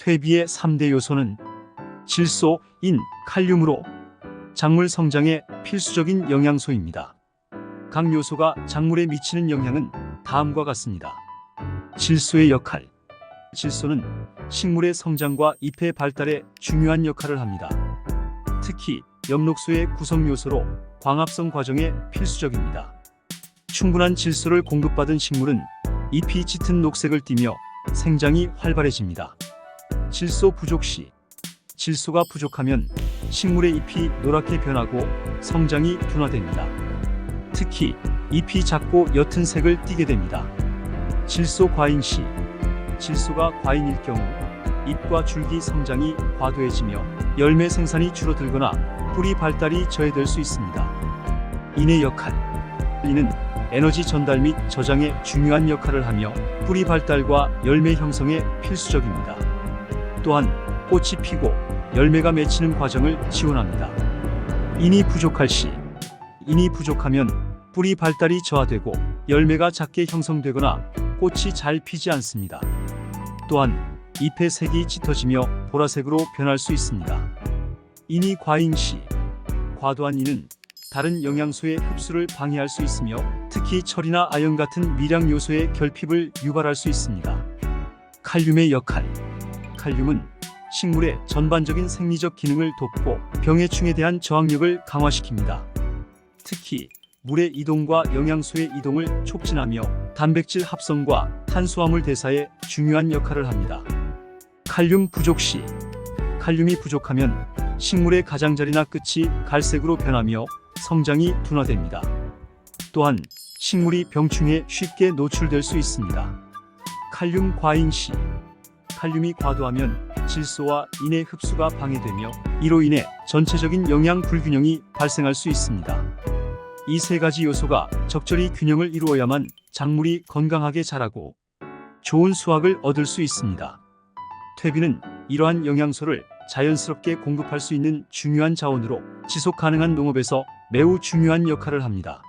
퇴비의 3대 요소는 질소, 인, 칼륨으로 작물 성장에 필수적인 영양소입니다. 각 요소가 작물에 미치는 영향은 다음과 같습니다. 질소의 역할. 질소는 식물의 성장과 잎의 발달에 중요한 역할을 합니다. 특히 엽록소의 구성 요소로 광합성 과정에 필수적입니다. 충분한 질소를 공급받은 식물은 잎이 짙은 녹색을 띠며 생장이 활발해집니다. 질소 부족 시 질소가 부족하면 식물의 잎이 노랗게 변하고 성장이 둔화됩니다. 특히 잎이 작고 옅은 색을 띠게 됩니다. 질소 과잉 시 질소가 과잉일 경우 잎과 줄기 성장이 과도해지며 열매 생산이 줄어들거나 뿌리 발달이 저해될 수 있습니다. 인의 역할 이는 에너지 전달 및 저장에 중요한 역할을 하며 뿌리 발달과 열매 형성에 필수적입니다. 또한 꽃이 피고 열매가 맺히는 과정을 지원합니다. 인이 부족할 시 인이 부족하면 뿌리 발달이 저하되고 열매가 작게 형성되거나 꽃이 잘 피지 않습니다. 또한 잎의 색이 짙어지며 보라색으로 변할 수 있습니다. 인이 과잉 시 과도한 인은 다른 영양소의 흡수를 방해할 수 있으며 특히 철이나 아연 같은 미량 요소의 결핍을 유발할 수 있습니다. 칼륨의 역할 칼륨은 식물의 전반적인 생리적 기능을 돕고 병해충에 대한 저항력을 강화시킵니다. 특히 물의 이동과 영양소의 이동을 촉진하며 단백질 합성과 탄수화물 대사에 중요한 역할을 합니다. 칼륨 부족 시 칼륨이 부족하면 식물의 가장자리나 끝이 갈색으로 변하며 성장이 둔화됩니다. 또한 식물이 병충해 쉽게 노출될 수 있습니다. 칼륨 과잉 시 칼륨이 과도하면 질소와 인의 흡수가 방해되며 이로 인해 전체적인 영양 불균형이 발생할 수 있습니다. 이 세 가지 요소가 적절히 균형을 이루어야만 작물이 건강하게 자라고 좋은 수확을 얻을 수 있습니다. 퇴비는 이러한 영양소를 자연스럽게 공급할 수 있는 중요한 자원으로 지속 가능한 농업에서 매우 중요한 역할을 합니다.